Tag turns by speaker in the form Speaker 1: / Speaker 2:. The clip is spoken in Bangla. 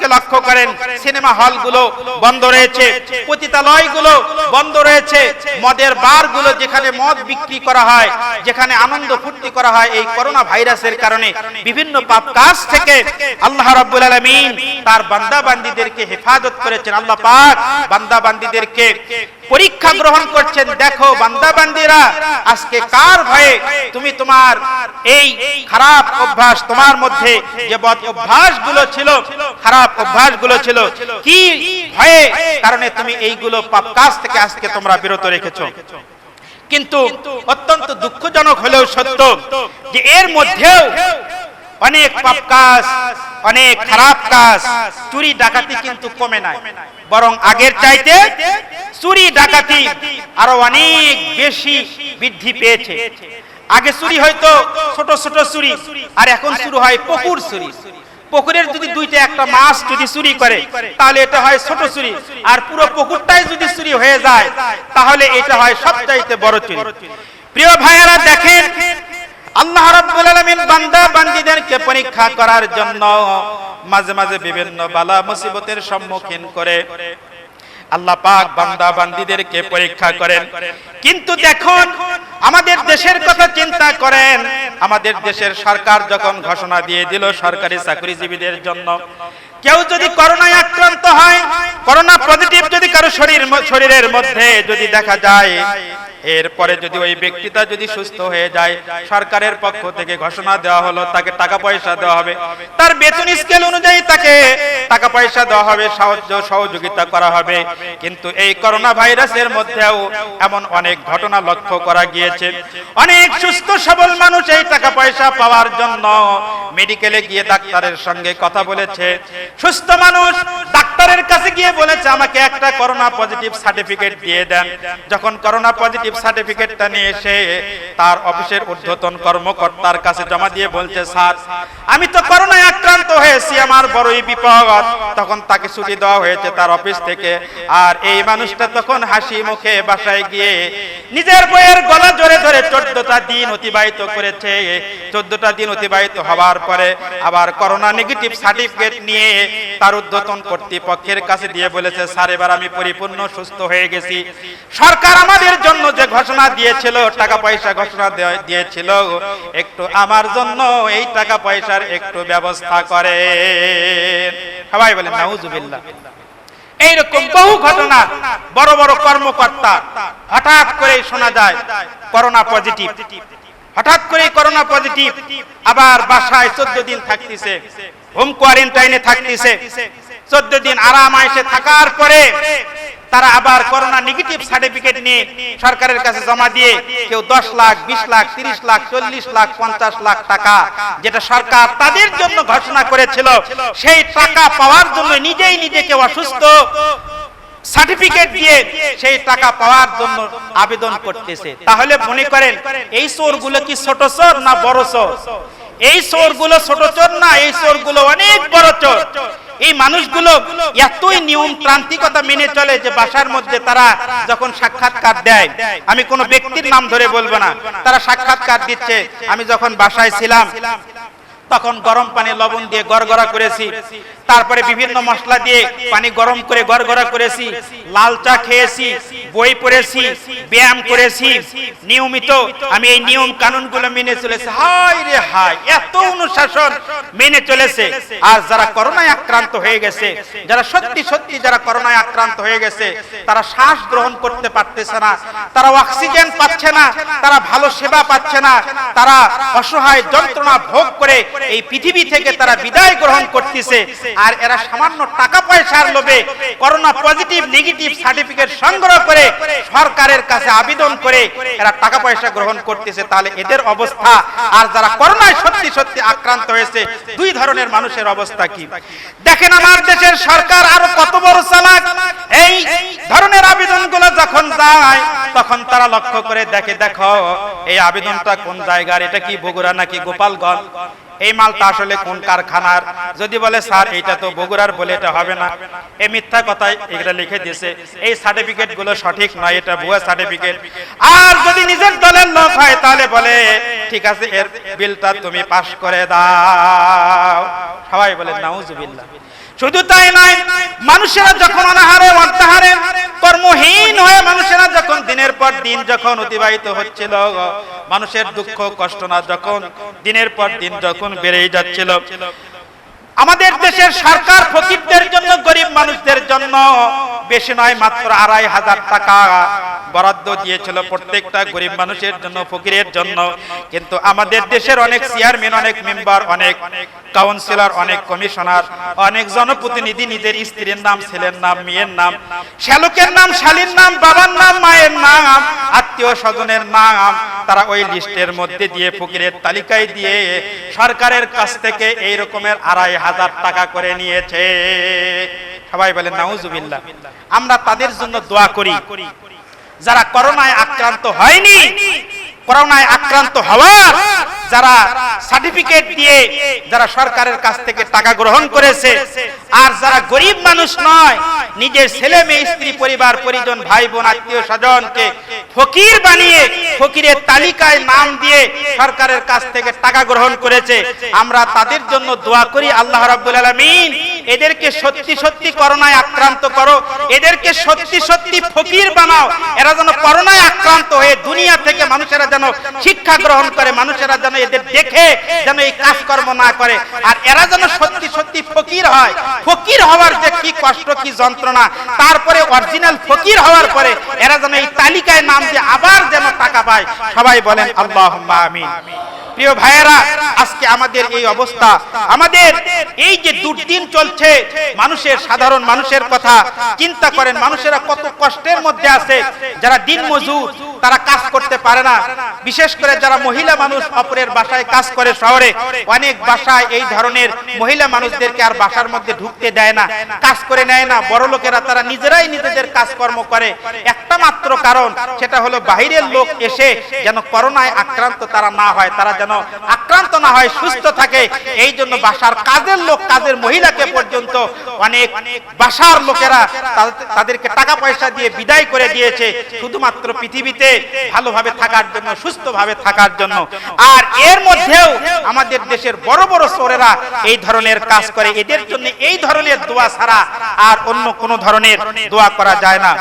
Speaker 1: আজকে লক্ষ্য করেন, সিনেমা হলগুলো বন্ধ রয়েছে, পতিতালয়গুলো বন্ধ রয়েছে, মদের বারগুলো যেখানে মদ বিক্রি করা হয়, যেখানে আনন্দ ফুর্তি করা হয় এই করোনা ভাইরাসের কারণে, বিভিন্ন পাপ কাজ থেকে আল্লাহ রাব্বুল আলামিন তার বান্দা বান্দীদেরকে হেফাজত করেছেন, আল্লাহ পাক বান্দা বান্দীদেরকে পরীক্ষা গ্রহণ করছেন, দেখো বান্দা বান্দিরা আজকে কার ভয়ে তুমি তোমার এই খারাপ অভ্যাস তোমার মধ্যে যে বদ অভ্যাসগুলো ছিল, খারাপ অভ্যাসগুলো ছিল, কি ভয়ে কারণে তুমি এইগুলো পাপ কাজ থেকে আজকে তোমরা বিরত রেখেছো? কিন্তু অত্যন্ত দুঃখজনক হলেও সত্য যে এর মধ্যেও অনেক পাপ কাজ, অনেক খারাপ কাজ, চুরি ডাকাতি কিন্তু কমে নাই। বরং আগের চাইতে চুরি ডাকাতি আরও অনেক বেশি বৃদ্ধি পেয়েছে। আগে চুরি হয়তো ছোট ছোট চুরি, আর এখন শুরু হয় পুকুর চুরি। পুকুরের যদি দুইটা একটা মাছ যদি চুরি করে, তাহলে এটা হয় ছোট চুরি। আর পুরো পুকুরটাই যদি চুরি হয়ে যায়, তাহলে এটা হয় সবচাইতে বড় চুরি। প্রিয় ভাইয়েরা, দেখেন আল্লাহ রাব্বুল আলামিন বান্দা বান্দীদেরকে পরীক্ষা করার জন্য মাঝে মাঝে বিভিন্ন বালা মুসিবতের সম্মুখীন করে। আল্লাহ পাক বান্দা বান্দীদেরকে পরীক্ষা করেন। কিন্তু দেখুন, আমাদের দেশের কথা চিন্তা করেন। আমাদের দেশের সরকার যখন ঘোষণা দিয়ে দিল সরকারি চাকরিজীবীদের জন্য, কেউ যদি করোনায় আক্রান্ত হয়, করোনা পজিটিভ যদি কারও শরীর, শরীরের মধ্যে যদি দেখা যায় এরপরে যদি ওই ব্যক্তিটা যদি সুস্থ হয়ে যায়, সরকারের পক্ষ থেকে ঘোষণা দেওয়া হলো, তাকে টাকা পয়সা দেওয়া হবে। তার বেতন স্কেল অনুযায়ী তাকে টাকা পয়সা দেওয়া হবে, সাহায্য, সহযোগিতা করা হবে। কিন্তু এই করোনা ভাইরাসের মধ্যেও এমন অনেক ঘটনা লক্ষ্য করা গিয়েছে। অনেক সুস্থ, সবল মানুষ এই টাকা পয়সা পাওয়ার জন্য মেডিকেলে গিয়ে ডাক্তারের সঙ্গে কথা বলেছে। সুস্থ মানুষ ডাক্তারের কাছে গিয়ে বলেছে, আমাকে একটা করোনা পজিটিভ সার্টিফিকেট দিয়ে দেন। যখন করোনা পজিটিভ সার্টিফিকেটটা নিয়ে এসে তার অফিসের ঊর্ধ্বতন কর্মকর্তার কাছে জমা দিয়ে বলছে, স্যার, আমি তো করোনায় আক্রান্ত হয়েছি, আমার বড়ই বিপদ। তখন তাকে ছুটি দেওয়া হয়েছে তার অফিস থেকে। আর এই মানুষটা তখন হাসি মুখে বাসায় গিয়ে নিজের বইয়ের গলা জোরে ধরে চোদ্দটা দিন অতিবাহিত করেছে। চোদ্দটা দিন অতিবাহিত হওয়ার পরে আবার করোনা নেগেটিভ সার্টিফিকেট নিয়ে তার ঊর্ধ্বতন কর্তৃপক্ষের কাছে দিয়ে বলেছে, স্যার, এবার আমি পরিপূর্ণ সুস্থ হয়ে গেছি। সরকার আমাদের জন্য যে ঘোষণা দিয়েছিল, টাকা পয়সা ঘোষণা দিয়েছিল, একটু আমার জন্য এই টাকা পয়সার একটু ব্যবস্থা করে। সবাই বলেন, নাউজুবিল্লাহ। এইরকম বহু ঘটনা, বড় বড় কর্মকর্তা, হঠাৎ করে শোনা যায়, করোনা পজিটিভ। হঠাৎ করে করোনা পজিটিভ, আবার বাসায় চোদ্দ দিন থাকতেছে, হোম কোয়ারেন্টাইনে থাকতেছে। চোদ্দ দিন আরাম আয়সে থাকার পরে তারা আবার করোনা নেগেটিভ সার্টিফিকেট নিয়ে সরকারের কাছে জমা দিয়ে কেউ দশ লাখ, বিশ লাখ, তিরিশ লাখ, চল্লিশ লাখ, পঞ্চাশ লাখ টাকা যেটা সরকার তাদের জন্য ঘোষণা করেছিল, সেই টাকা পাওয়ার জন্য নিজেই নিজেকে অসুস্থ সার্টিফিকেট দিয়ে সেই টাকা পাওয়ার জন্য আবেদন করতেছে। তাহলে মনে করেন, এই চোরগুলো কি ছোট চোর না বড় চোর? এই চোরগুলো ছোট চোর না, এই চোরগুলো অনেক বড় চোর। এই মানুষগুলো এতই নিয়ম প্রান্তিকতা মেনে চলে যে বাসার মধ্যে তারা যখন সাক্ষাৎকার দেয়, আমি কোনো ব্যক্তির নাম ধরে বলব না, তারা সাক্ষাৎকার দিচ্ছে, আমি যখন বাসায় ছিলাম, তখন গরম পানি লবণ দিয়ে গড়গড়া করেছি তারপরে বিভিন্ন মশলা দিয়ে পানি গরম করে গড়গড়া করেছি, লাল চা খেয়েছি, বই পড়েছি, ব্যায়াম করেছি। নিয়মিত আমি এই নিয়ম কানুনগুলো মেনে চলেছি। হাই রে হাই এত অনুশাসন মেনে চলেছে। আর যারা করোনায় আক্রান্ত হয়ে গেছে, যারা সত্যি সত্যি যারা করোনায় আক্রান্ত হয়ে গেছে, তারা শ্বাস গ্রহণ করতে পারতেছে না, তারা অক্সিজেন পাচ্ছে না, তারা ভালো সেবা পাচ্ছে না, তারা অসহায় যন্ত্রণা ভোগ করে এই পৃথিবী থেকে তারা বিদায় গ্রহণ করতেছে। আর এরা সামান্য টাকা পয়সার লোভে করোনা পজিটিভ, নেগেটিভ সার্টিফিকেট সংগ্রহ করে সরকারের কাছে আবেদন করে এরা টাকা পয়সা গ্রহণ করতেছে। তাহলে এদের অবস্থা। আর যারা করোনায় সত্যি সত্যি আক্রান্ত হয়েছে, দুই ধরনের মানুষের অবস্থা কি? দেখেন আমার দেশের সরকার আরও কত বড় চালাক। এই ধরনের আবেদনগুলো যখন যায়, তখন তারা লক্ষ্য করে দেখে, দেখো, এই আবেদনটা কোন জায়গার? এটা কি বগুড়া নাকি গোপালগঞ্জ? এই মালটা আসলে কোন কারখানার? যদি বলে, স্যার এটা তো বগুড়ার বলে এটা হবে না। এই মিথ্যা কথাই এটা লিখে দিয়েছে। এই সার্টিফিকেটগুলো সঠিক নয়, এটা ভুয়া সার্টিফিকেট। আর যদি নিজের দলের লোক হয়, তাহলে বলে, ঠিক আছে, এর বিলটা তুমি পাশ করে দাও। সবাই বলে, নাউজুবিল্লাহ। শুধু তাই নয়, মানুষেরা যখন অনাহারে অর্থাহারে কর্মহীন হয়ে মানুষেরা যখন দিনের পর দিন যখন অতিবাহিত হচ্ছিল, মানুষের দুঃখ, কষ্ট না যখন দিনের পর দিন যখন বেড়েই যাচ্ছিল আমাদের দেশের সরকার ফকিরদের জন্য, গরিব মানুষদের জন্য বেশি নয়, মাত্র আড়াই হাজার টাকা বরাদ্দ দিয়েছিল প্রত্যেকটা গরিব মানুষের জন্য, ফকিরের জন্য। কিন্তু আমাদের দেশের অনেক চেয়ারম্যান, অনেক মেম্বার, অনেক কাউন্সিলর, অনেক কমিশনার, অনেক জনপ্রতিনিধি নিজের স্ত্রীর নাম, ছেলের নাম, মেয়ের নাম, শ্যালকের নাম, শালীর নাম, বাবার নাম, মায়ের নাম, আত্মীয় স্বজনের নাম, তারা ওই লিস্টের মধ্যে দিয়ে ফকিরের তালিকায় দিয়ে সরকারের কাছ থেকে এই রকমের আড়াই হাজার টাকা করে নিয়েছে। সবাই বলে, নাউজুবিল্লাহ। আমরা তাদের জন্য দোয়া করি। যারা করোনায় আক্রান্ত হয়নি, করোনায় আক্রান্ত হওয়ার যারা সার্টিফিকেট দিয়ে যারা সরকারের কাছ থেকে টাকা গ্রহণ করেছে, আর যারা গরিব মানুষ নয়, নিজের ছেলে মেয়ে, স্ত্রী, পরিবার, পরিজন ভাই বোন আত্মীয় স্বজনকে ফকির বানিয়ে, ফকিরের তালিকায় নাম দিয়ে সরকারের কাছ থেকে টাকা গ্রহণ করেছে। আমরা তাদের জন্য দোয়া করি, আল্লাহ রাব্বুল আলামিন এদেরকে সত্যি সত্যি করোনায় আক্রান্ত করো। এদেরকে সত্যি সত্যি ফকির বানাও। এরা যেন করোনায় আক্রান্ত হয়ে দুনিয়া থেকে মানুষেরা যেন শিক্ষা গ্রহণ করে, মানুষেরা যেন এদের দেখে, যেন এই কাজকর্ম না করে। আর এরা যেন সত্যি সত্যি ফকির হয়। ফকির হওয়ার যে কি কষ্ট, কি যন্ত্রণা, তারপরে অরিজিনাল ফকির হওয়ার পরে এরা যেন এই তালিকায় নাম দিয়ে আবার যেন টাকা পায় সবাই বলেন আল্লাহ আমিন। প্রিয় ভাইয়েরা, আজকে আমাদের এই অবস্থা। আমাদের এই যে দুর্দিন চলছে, মানুষের, সাধারণ মানুষের কথা, চিন্তা করেন মানুষেরা কত কষ্টের মধ্যে আছে। যারা দিন মজুর, তারা কাজ করতে পারে না। বিশেষ করে যারা মহিলা মানুষ অপরের বাসায় কাজ করে শহরে, অনেক বাসায় এই ধরনের মহিলা মানুষদেরকে আর বাসার মধ্যে ঢুকতে দেয় না, কাজ করে নেয় না। বড় লোকেরা তারা নিজেরাই নিজেদের কাজকর্ম করে। একটা মাত্র কারণ, সেটা হলো বাহিরের লোক এসে যেন করোনায় আক্রান্ত তারা না হয়, তারা যেন আক্রান্ত না হয়, সুস্থ থাকে। এই জন্য বাসার কাজের লোক, কাজের মহিলাকে পর্যন্ত অনেক বাসার লোকেরা তাদেরকে টাকা পয়সা দিয়ে বিদায় করে দিয়েছে, শুধুমাত্র পৃথিবীতে ভালোভাবে থাকার জন্য, সুস্থভাবে থাকার জন্য। আর এর মধ্যেও আমাদের দেশের বড় বড় চোরেরা এই ধরনের কাজ করে। এদের জন্য এই ধরনের দোয়া ছাড়া আর অন্য কোনো ধরনের দোয়া করা যায় না।